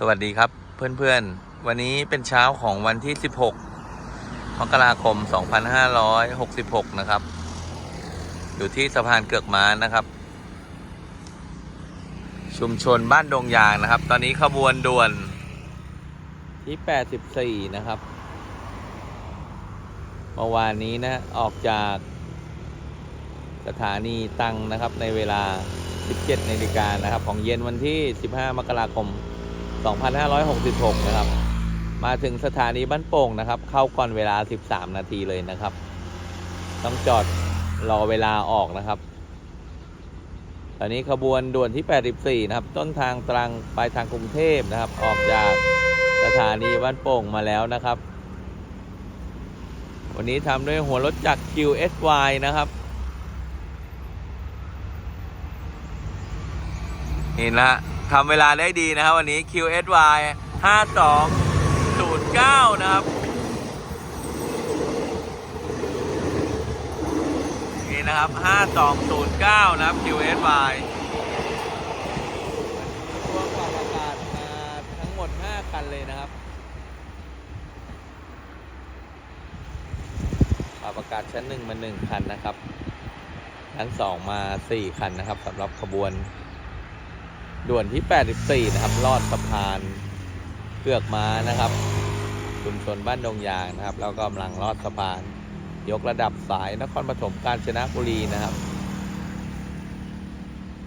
สวัสดีครับเพื่อนๆ วันนี้เป็นเช้าของวันที่ 16 มกราคม 2566 นะครับ อยู่ที่สะพานเกือกม้านะครับ ชุมชนบ้านดงยางนะครับ ตอนนี้ขบวนด่วนที่ 84 นะครับเมื่อวานนี้นะออกจากสถานีตังนะครับในเวลา 17นาฬิกานะครับ ของเย็นวันที่ 15 มกราคม 2566 2,566 นะครับ มาถึงสถานีบ้านโป่งนะครับ เข้าก่อนเวลา 13 นาทีเลยนะครับ ต้องจอดรอเวลาออกนะครับ ตอนนี้ขบวนด่วนที่ 84 นะครับ ต้นทางตรังปลายทางกรุงเทพนะครับ ออกจากสถานีบ้านโป่งมาแล้วนะครับ วันนี้ทำด้วยหัวรถจักร QSY นะครับเห็นละ ทำเวลาได้ดีนะครับ วันนี้ QSY 5209 นะครับ นี่นะครับ 5209 นะครับ QSY ตัวปรับอากาศมาทั้งหมด 5 คันเลยนะครับปรับอากาศชั้น 1 มา 1 คันนะครับ ชั้น 2 มา 4 คันนะครับสำหรับขบวน ด่วนที่ 84 นะครับ ลอดสะพานเกือกม้านะครับ ชุมชนบ้านดงยางนะครับ แล้วก็กำลังลอดสะพาน ยกระดับสายนครปฐมกาญจนบุรีนะครับ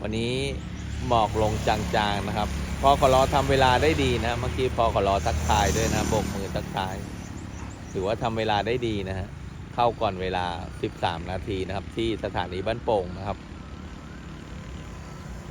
วันนี้หมอกลงจางๆนะครับ พอขอรอทำเวลาได้ดีนะ เมื่อกี้พอขอรอทักทายด้วยนะโบกมือทักทาย ถือว่าทำเวลาได้ดีนะฮะ เข้าก่อนเวลา 13 นาทีนะครับ ที่สถานีบ้านโป่งนะครับ